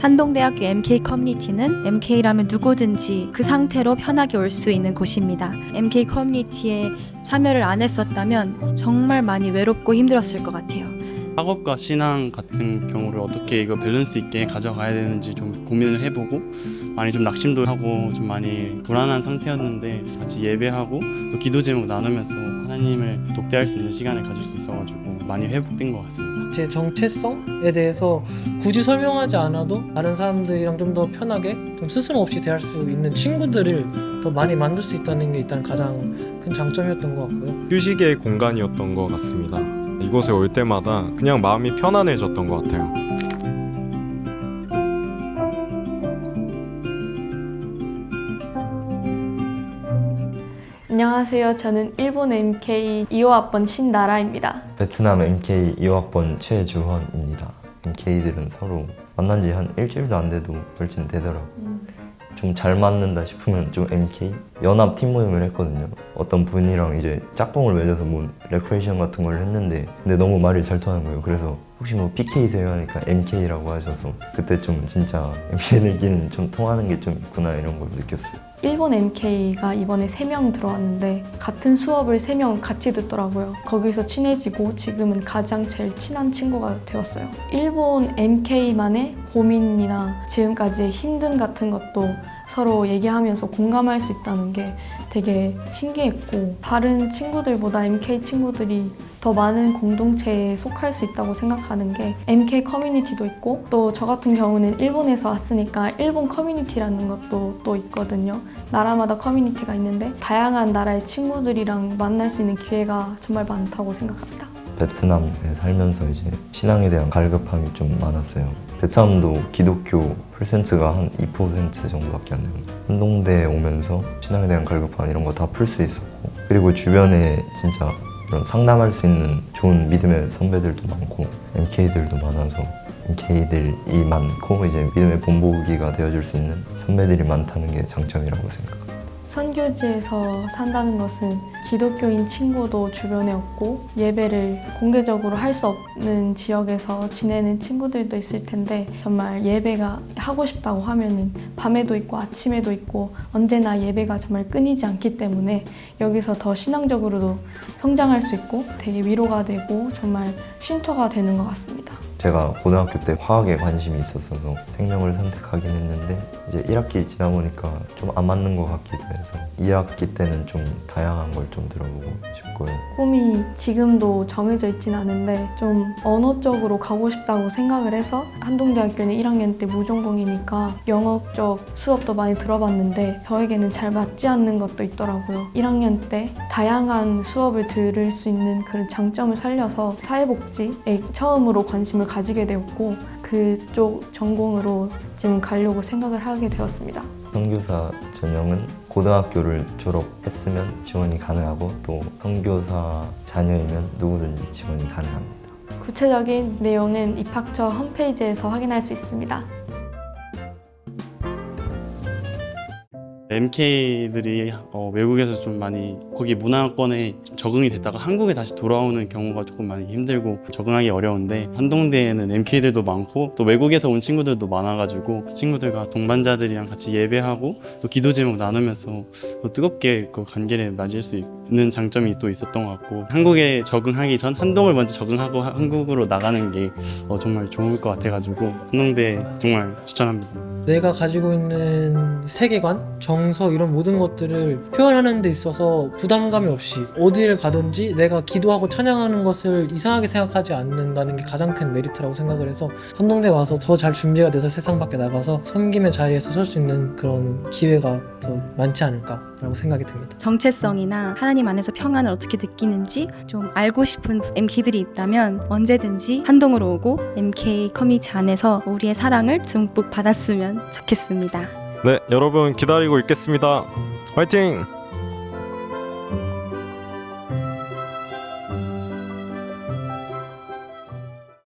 한동대학교 MK 커뮤니티는 MK라면 누구든지 그 상태로 편하게 올 수 있는 곳입니다. MK 커뮤니티에 참여를 안 했었다면 정말 많이 외롭고 힘들었을 것 같아요. 학업과 신앙 같은 경우를 어떻게 이거 밸런스 있게 가져가야 되는지 좀 고민을 해보고 많이 좀 낙심도 하고 좀 많이 불안한 상태였는데 같이 예배하고 또 기도 제목 나누면서 하나님을 독대할 수 있는 시간을 가질 수 있어가지고 많이 회복된 것 같습니다. 제 정체성에 대해서 굳이 설명하지 않아도 다른 사람들이랑 좀 더 편하게 좀 스스럼 없이 대할 수 있는 친구들을 더 많이 만들 수 있다는 게 일단 가장 큰 장점이었던 것 같고요. 휴식의 공간이었던 것 같습니다. 이곳에 올 때마다 그냥 마음이 편안해졌던 것 같아요. 안녕하세요. 저는 일본 MK 2호학번 신나라입니다. 베트남 MK 2학번 최주헌입니다. MK들은 서로 만난 지 한 일주일도 안 돼도 절친 되더라고. 좀 잘 맞는다 싶으면 좀 MK 연합 팀 모임을 했거든요. 어떤 분이랑 이제 짝꿍을 맺어서 뭐 레크레이션 같은 걸 했는데 근데 너무 말이 잘 통하는 거예요. 그래서 혹시 뭐 PK세요 하니까 MK라고 하셔서 그때 좀 진짜 MK들끼리는 좀 통하는 게 좀 있구나 이런 걸 느꼈어요. 일본 MK가 이번에 3명 들어왔는데 같은 수업을 3명 같이 듣더라고요. 거기서 친해지고 지금은 가장 제일 친한 친구가 되었어요. 일본 MK만의 고민이나 지금까지의 힘듦 같은 것도 서로 얘기하면서 공감할 수 있다는 게 되게 신기했고 다른 친구들보다 MK 친구들이 더 많은 공동체에 속할 수 있다고 생각하는 게 MK 커뮤니티도 있고 또 저 같은 경우는 일본에서 왔으니까 일본 커뮤니티라는 것도 또 있거든요. 나라마다 커뮤니티가 있는데 다양한 나라의 친구들이랑 만날 수 있는 기회가 정말 많다고 생각합니다. 베트남에 살면서 이제 신앙에 대한 갈급함이 좀 많았어요. 베트남도 기독교 퍼센트가 한 2% 정도밖에 안 됩니다. 한동대에 오면서 신앙에 대한 갈급함 이런 거 다 풀 수 있었고 그리고 주변에 진짜 이런 상담할 수 있는 좋은 믿음의 선배들도 많고 MK들도 많아서 MK들이 많고 이제 믿음의 본보기가 되어줄 수 있는 선배들이 많다는 게 장점이라고 생각합니다. 선교지에서 산다는 것은 기독교인 친구도 주변에 없고 예배를 공개적으로 할 수 없는 지역에서 지내는 친구들도 있을 텐데 정말 예배가 하고 싶다고 하면은 밤에도 있고 아침에도 있고 언제나 예배가 정말 끊이지 않기 때문에 여기서 더 신앙적으로도 성장할 수 있고 되게 위로가 되고 정말 쉼터가 되는 것 같습니다. 제가 고등학교 때 화학에 관심이 있었어서 생명을 선택하긴 했는데 이제 1학기 지나 보니까 좀 안 맞는 것 같기도 해서 2학기 때는 좀 다양한 걸 좀 들어보고 싶고요. 꿈이 지금도 정해져 있진 않은데 좀 언어 쪽으로 가고 싶다고 생각을 해서 한동대학교는 1학년 때 무전공이니까 영어 쪽 수업도 많이 들어봤는데 저에게는 잘 맞지 않는 것도 있더라고요. 1학년 때 다양한 수업을 들을 수 있는 그런 장점을 살려서 사회복지에 처음으로 관심을 가지게 되었고 그쪽 전공으로 지금 가려고 생각을 하게 되었습니다. 선교사 전형은 고등학교를 졸업했으면 지원이 가능하고 또 선교사 자녀이면 누구든지 지원이 가능합니다. 구체적인 내용은 입학처 홈페이지에서 확인할 수 있습니다. MK들이 어, 외국에서 좀 많이 거기 문화권에 좀 적응이 됐다가 한국에 다시 돌아오는 경우가 조금 많이 힘들고 적응하기 어려운데 한동대에는 MK들도 많고 또 외국에서 온 친구들도 많아가지고 친구들과 동반자들이랑 같이 예배하고 또 기도 제목 나누면서 또 뜨겁게 그 관계를 맞을 수 있는 장점이 또 있었던 것 같고 한국에 적응하기 전 한동을 먼저 적응하고 하- 한국으로 나가는 게 어, 정말 좋을 것 같아가지고 한동대 정말 추천합니다. 내가 가지고 있는 세계관, 정서 이런 모든 것들을 표현하는 데 있어서 부담감이 없이 어디를 가든지 내가 기도하고 찬양하는 것을 이상하게 생각하지 않는다는 게 가장 큰 메리트라고 생각을 해서 한동대 와서 더 잘 준비가 돼서 세상 밖에 나가서 섬김의 자리에서 설 수 있는 그런 기회가 더 많지 않을까라고 생각이 듭니다. 정체성이나 하나님 안에서 평안을 어떻게 느끼는지 좀 알고 싶은 MK들이 있다면 언제든지 한동으로 오고 MK 커뮤니티 안에서 우리의 사랑을 듬뿍 받았으면 좋겠습니다. 네, 여러분 기다리고 있겠습니다. 화이팅!